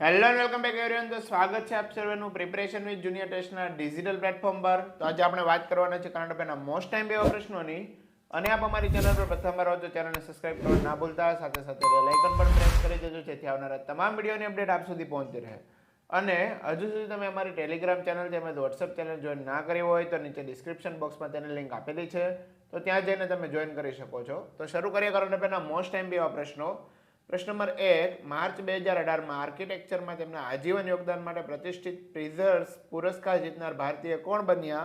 Hello and welcome back everyone તો સ્વાગત છે આપ સર્વેનું પ્રિપરેશન વિથ જુનિયર ટેસ્ટના ડિજિટલ પ્લેટફોર્મ પર. તો આજે આપણે વાત કરવાના છે કરંટ અફેરના મોસ્ટ ટાઈમ એવા પ્રશ્નોની. અને આપ અમારી ચેનલ પર પ્રથમવાર હો તો ચેનલને સબસ્ક્રાઇબ કરવા ના ભૂલતા. સાથે સાથે બેલ આઇકન પણ પ્રેસ કરી દેજો, જેથી આવનારા તમામ વિડીયોની અપડેટ આપ સુધી પહોંચતી રહે. અને હજુ સુધી તમે અમારી ટેલિગ્રામ ચેનલ તેમજ વોટ્સઅપ ચેનલ જોઈન ના કરી હોય તો નીચે ડિસ્ક્રિપ્શન બોક્સમાં તેની લિંક આપેલી છે. તો ત્યાં જઈને તમે જોઈન કરી શકો છો. તો શરૂ કરીએ કરંટ અફેરના મોસ્ટ ટાઈમ એવા પ્રશ્નો. પ્રશ્ન નંબર એક, માર્ચ બે હજાર અઢારમાં આર્કિટેક્ચરમાં તેમના આજીવન યોગદાન માટે પ્રતિષ્ઠિત પ્રિઝર્સ પુરસ્કાર જીતનાર ભારતીય કોણ બન્યા?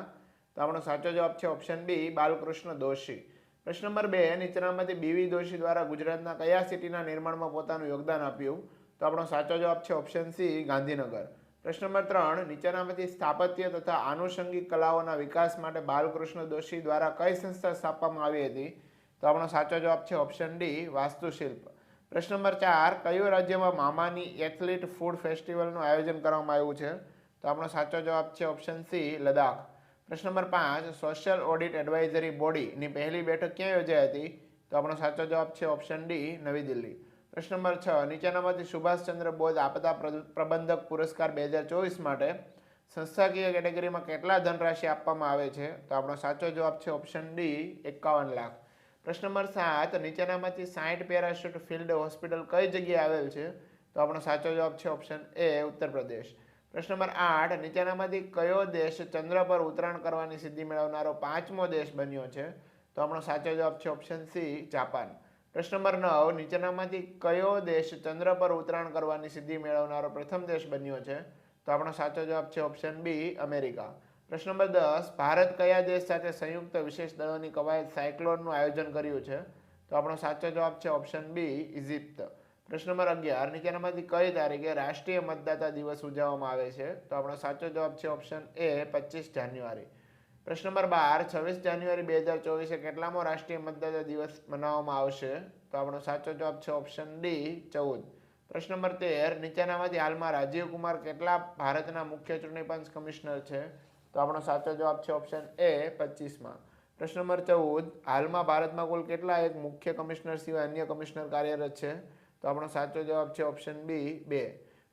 તો આપણો સાચો જવાબ છે ઓપ્શન બી, બાલકૃષ્ણ દોશી. પ્રશ્ન નંબર બે નીચેનામાંથી બીવી દોશી દ્વારા ગુજરાતના કયા સિટીના નિર્માણમાં પોતાનું યોગદાન આપ્યું? તો આપણો સાચો જવાબ છે ઓપ્શન સી, ગાંધીનગર. પ્રશ્ન નંબર ત્રણ, નીચેનામાંથી સ્થાપત્ય તથા આનુષંગિક કલાઓના વિકાસ માટે બાલકૃષ્ણ દોશી દ્વારા કઈ સંસ્થા સ્થાપવામાં આવી હતી? તો આપણો સાચો જવાબ છે ઓપ્શન ડી, વાસ્તુશિલ્પ. પ્રશ્ન નંબર ચાર, કયું રાજ્યમાં મામાની એથ્લીટ ફૂડ ફેસ્ટિવલનું આયોજન કરવામાં આવ્યું છે? તો આપણો સાચો જવાબ છે ઓપ્શન સી, લદ્દાખ. પ્રશ્ન નંબર પાંચ, સોશિયલ ઓડિટ એડવાઇઝરી બોડીની પહેલી બેઠક ક્યાં યોજાઈ હતી? તો આપણો સાચો જવાબ છે ઓપ્શન ડી, નવી દિલ્હી. પ્રશ્ન નંબર છ નીચેનામાંથી સુભાષચંદ્ર બોઝ આપદા પ્ર- પ્રબંધક પુરસ્કાર બે હજાર ચોવીસ માટે સંસ્થાકીય કેટેગરીમાં કેટલા ધનરાશિ આપવામાં આવે છે? તો આપણો સાચો જવાબ છે ઓપ્શન ડી, એકાવન લાખ. પ્રશ્ન નંબર સાત, નીચેનામાંથી સાઠ પેરાશૂટ ફિલ્ડ હોસ્પિટલ કઈ જગ્યાએ આવેલ છે? તો આપણો સાચો જવાબ છે ઓપ્શન એ ઉત્તર પ્રદેશ. પ્રશ્ન નંબર આઠ, નીચેનામાંથી કયો દેશ ચંદ્ર પર ઉતરાણ કરવાની સિદ્ધિ મેળવનારો પાંચમો દેશ બન્યો છે? તો આપણો સાચો જવાબ છે ઓપ્શન સી, જાપાન. પ્રશ્ન નંબર નવ, નીચેનામાંથી કયો દેશ ચંદ્ર પર ઉતરાણ કરવાની સિદ્ધિ મેળવનારો પ્રથમ દેશ બન્યો છે? તો આપણો સાચો જવાબ છે ઓપ્શન બી, અમેરિકા. પ્રશ્ન નંબર દસ, ભારત કયા દેશ સાથે સંયુક્ત વિશેષ દળોની કવાયત સાયક્લોનનું આયોજન કર્યું છે? તો આપણો સાચો જવાબ છે ઓપ્શન બી ઇજિપ્ત પ્રશ્ન નંબર અગિયાર નીચેનામાંથી કઈ તારીખે રાષ્ટ્રીય મતદાતા દિવસ ઉજવવામાં આવે છે? તો આપણો સાચો જવાબ છે ઓપ્શન એ, પચીસ જાન્યુઆરી. પ્રશ્ન નંબર બાર, છવ્વીસ જાન્યુઆરી બે હજાર ચોવીસે કેટલામો રાષ્ટ્રીય મતદાતા દિવસ મનાવવામાં આવશે? તો આપણો સાચો જવાબ છે ઓપ્શન ડી, ચૌદ. પ્રશ્ન નંબર તેર, નીચેનામાંથી હાલમાં રાજીવ કુમાર કેટલા ભારતના મુખ્ય ચૂંટણી પંચ કમિશનર છે? તો આપણો સાચો જવાબ છે ઓપ્શન એ પચીસમાં. પ્રશ્ન નંબર ચૌદ, હાલમાં ભારતમાં કુલ કેટલા એક મુખ્ય કમિશનર સિવાય અન્ય કમિશનર કાર્યરત છે? તો આપણો સાચો જવાબ છે ઓપ્શન બી બે.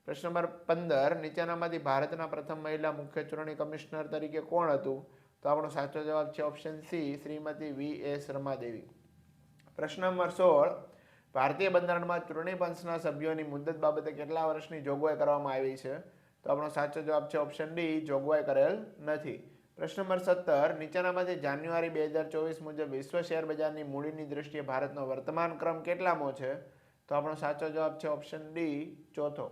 પ્રશ્ન નંબર પંદર નીચેનામાંથી ભારતના પ્રથમ મહિલા મુખ્ય ચૂંટણી કમિશનર તરીકે કોણ હતું? તો આપણો સાચો જવાબ છે option C Shrimati V. S Ramadevi પ્રશ્ન નંબર સોળ, ભારતીય બંધારણમાં ચૂંટણી પંચના સભ્યોની મુદત બાબતે કેટલા વર્ષની જોગવાઈ કરવામાં આવી છે? તો આપણો સાચો જવાબ છે ઓપ્શન ડી જોગવાઈ કરેલ નથી. પ્રશ્ન નંબર સત્તર નીચેનામાંથી જાન્યુઆરી બે હજાર ચોવીસ મુજબ વિશ્વ શેર બજારની મૂડીની દૃષ્ટિએ ભારતનો વર્તમાન ક્રમ કેટલામો છે? તો આપણો સાચો જવાબ છે ઓપ્શન ડી ચોથો.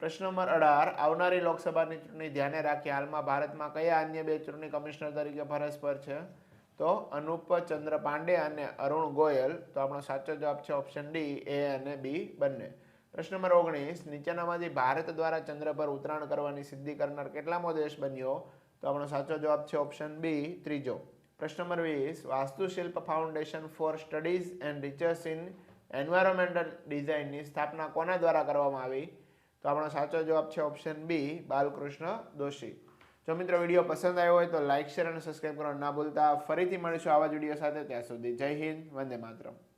પ્રશ્ન નંબર અઢાર, આવનારી લોકસભાની ચૂંટણી ધ્યાને રાખી હાલમાં ભારતમાં કયા અન્ય બે ચૂંટણી કમિશનર તરીકે ફરજ પર છે? તો અનુપ ચંદ્ર પાંડે અને અરુણ ગોયલ. તો આપણો સાચો જવાબ છે ઓપ્શન ડી એ અને બી બંને. પ્રશ્ન નંબર ઓગણીસ નીચેનામાંથી ભારત દ્વારા ચંદ્ર પર ઉતરાણ કરવાની સિદ્ધિ કરનાર કેટલામો દેશ બન્યો? તો આપણો સાચો જવાબ છે ઓપ્શન બી ત્રીજો. પ્રશ્ન નંબર વીસ, Vastushilpa foundation for studies and research in environmental ડિઝાઇનની સ્થાપના કોના દ્વારા કરવામાં આવી? તો આપણો સાચો જવાબ છે ઓપ્શન બી બાલકૃષ્ણ દોશી. જો મિત્રો વીડિયો પસંદ આવ્યો હોય તો લાઇક શેર અને સબસ્ક્રાઈબ કરવાનું ના ભૂલતા. ફરીથી મળીશું આવા જ વીડિયો સાથે. ત્યાં સુધી જય હિન્દ, વંદે માતરમ.